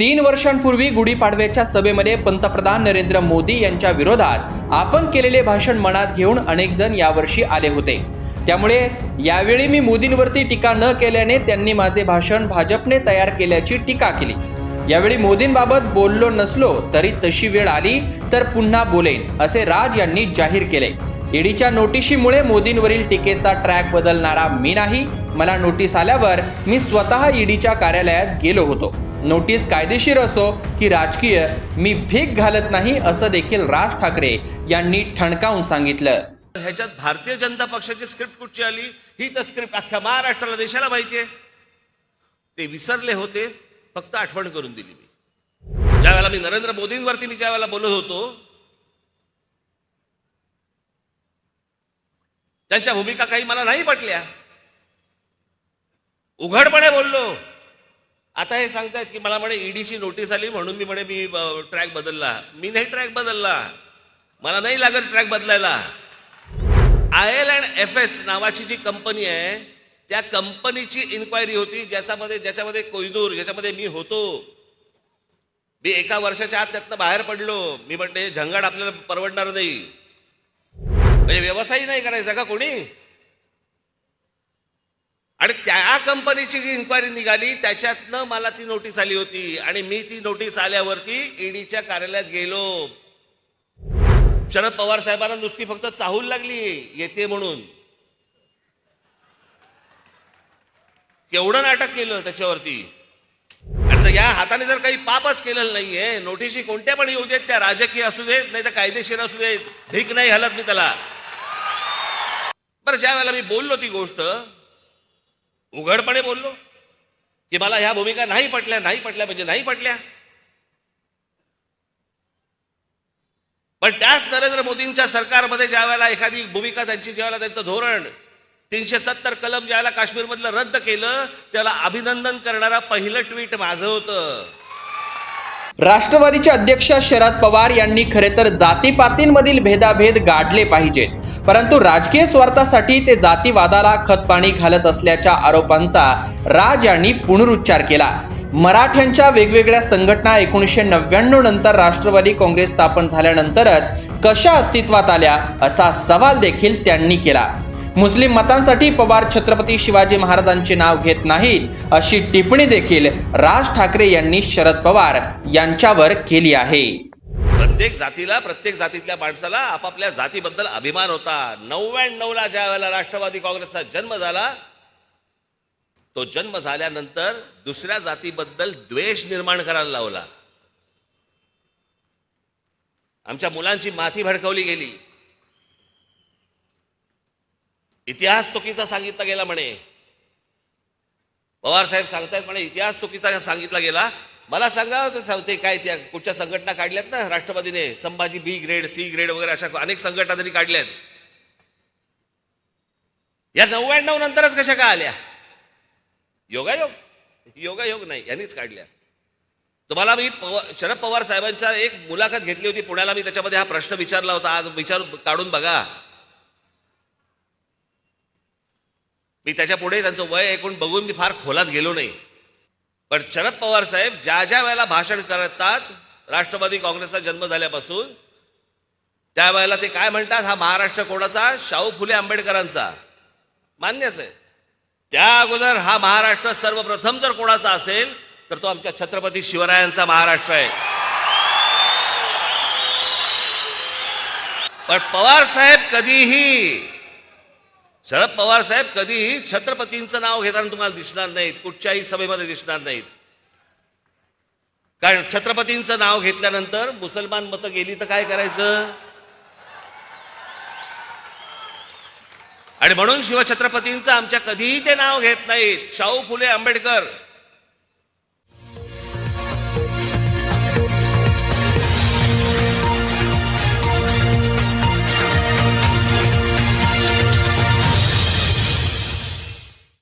तीन वर्षांपूर्वी गुढीपाडव्याच्या सभेमध्ये पंतप्रधान नरेंद्र मोदी यांच्या विरोधात आपण केलेले भाषण मनात घेऊन अनेक जण यावर्षी आले होते. त्यामुळे यावेळी मी मोदींवरती टीका न केल्याने त्यांनी माझे भाषण भाजपने तयार केल्याची टीका केली. यावेळी मोदींबाबत बोललो नसलो तरी तशी वेळ आली तर पुन्हा बोलेन असे राज यांनी जाहीर केले. ईडीच्या नोटिशीमुळे मोदींवरील टीकेचा ट्रॅक बदलणारा मी नाही. मला नोटीस आल्यावर मी स्वतः ईडीच्या कार्यालयात गेलो होतो. नोटीस कायदेशीर असो की राजकीय मी भीक घालत नाही असं देखील राज ठाकरे यांनी ठणकावून सांगितलं. ह्याच्यात भारतीय जनता पक्षाची स्क्रिप्ट कुठची आली? ही तर स्क्रिप्ट अख्ख्या महाराष्ट्राला देशाला माहितीये ते विसरले होते फक्त आठवण करून दिली मी. ज्या वेळेला मी नरेंद्र मोदींवरती मी ज्या वेळेला बोलत होतो त्यांच्या भूमिका काही मला नाही पटल्या. उघडपणे बोललो. आता हे सांगतायत की मला म्हणे ईडीची नोटीस आली म्हणून मी म्हणे मी ट्रॅक बदलला. मी नाही ट्रॅक बदलला. मला नाही लागत ट्रॅक बदलायला. I L and F S नावाची जी कंपनी आहे त्या कंपनीची इन्क्वायरी होती ज्याच्यामध्ये ज्याच्यामध्ये कोयदूर ज्याच्यामध्ये मी होतो. मी एका वर्षाच्या आत त्यातनं बाहेर पडलो. मी म्हणते हे झंगाट आपल्याला परवडणार नाही. म्हणजे व्यवसाय नाही करायचा का कोणी? आणि त्या कंपनीची जी इन्क्वायरी निघाली त्याच्यातनं मला ती नोटीस आली होती. आणि मी ती नोटीस आल्यावरती ईडीच्या कार्यालयात गेलो. शरद पवार साहेबांना नुसती फक्त चाहूल लागली येते म्हणून. केवढं नाटक केलं त्याच्यावरती. या हाताने जर काही पापच केलेलं नाहीये नोटीशी कोणत्या पण येऊ देत त्या राजकीय असू देत नाही तर कायदेशीर असू देत ढीक नाही हलत मी त्याला. बरं ज्या वेळेला मी बोललो ती गोष्ट उघडपणे बोललो की मला ह्या भूमिका नाही पटल्या नाही पटल्या म्हणजे नाही पटल्या. पण त्याच नरेंद्र मोदींच्या सरकारमध्ये ज्या वेळेला एखादी भूमिका त्यांची ज्या वेळेला त्यांचं धोरण तीनशे सत्तर कलम ज्या वेळेला काश्मीरमधलं रद्द केलं त्याला अभिनंदन करणारा पहिलं ट्विट माझं होतं. राष्ट्रवादीचे अध्यक्ष शरद पवार यांनी खरे तर जातीपातींमधील भेदाभेद गाडले पाहिजेत. परंतु राजकीय स्वार्थासाठी ते जातीवादाला खतपाणी घालत असल्याच्या आरोपांचा राज यांनी पुनरुच्चार केला. मराठ्यांच्या वेगवेगळ्या संघटना एकोणीसशे नव्याण्णव नंतर राष्ट्रवादी काँग्रेस स्थापन झाल्यानंतरच कशा अस्तित्वात आल्या असा सवाल देखील त्यांनी केला. मुस्लिम मतांसाठी पवार छत्रपती शिवाजी महाराजांचे नाव घेत नाहीत अशी टिप्पणी देखील राज ठाकरे यांनी शरद पवार यांच्यावर केली आहे. प्रत्येक जातीला प्रत्येक जातीतल्या माणसाला आपापल्या जातीबद्दल अभिमान होता. नव्याण्णवला ज्या वेळेला राष्ट्रवादी काँग्रेसचा जन्म झाला तो जन्म झाल्यानंतर दुसऱ्या जातीबद्दल द्वेष निर्माण करायला लावला. आमच्या मुलांची माथी भडकवली गेली. इतिहास चुकीचा सांगितला गेला म्हणे. पवार साहेब सांगतायत म्हणे इतिहास चुकीचा सांगितला गेला. मला सांगा ते काय त्या कुठच्या संघटना काढल्यात ना? राष्ट्रवादीने Sambhaji B grade C grade वगैरे अशा अनेक संघटना त्यांनी काढल्यात. या नव्याण्णव नंतरच कशा का आल्या? योगायोग? योगायोग नाही यांनीच काढल्या. तुम्हाला मी पवार शरद पवार साहेबांच्या एक मुलाखत घेतली होती पुण्याला मी त्याच्यामध्ये हा प्रश्न विचारला होता आज विचार काढून बघा. मी त्याच्या पुढे त्यांचं वय ऐकून बघून मी फार खोलात गेलो नाही. पण शरद पवार साहेब ज्या ज्या वेळेला भाषण करतात राष्ट्रवादी काँग्रेसचा जन्म झाल्यापासून त्यावेळेला ते काय म्हणतात हा महाराष्ट्र कोणाचा? शाहू फुले आंबेडकरांचा. मान्यच आहे. त्या अगोदर हा महाराष्ट्र सर्वप्रथम जर कोणाचा असेल तर तो आमच्या छत्रपती शिवरायांचा महाराष्ट्र आहे. पण पवार साहेब कधीही शरद पवार साहेब कधीही छत्रपतींचं नाव घेताना तुम्हाला दिसणार नाहीत कुठच्याही सभेमध्ये दिसणार नाहीत. कारण छत्रपतींचं नाव घेतल्यानंतर मुसलमान मतं गेली तर काय करायचं? आणि म्हणून शिवछत्रपतींचं आमच्या कधीही ते नाव घेत नाहीत. शाहू फुले आंबेडकर.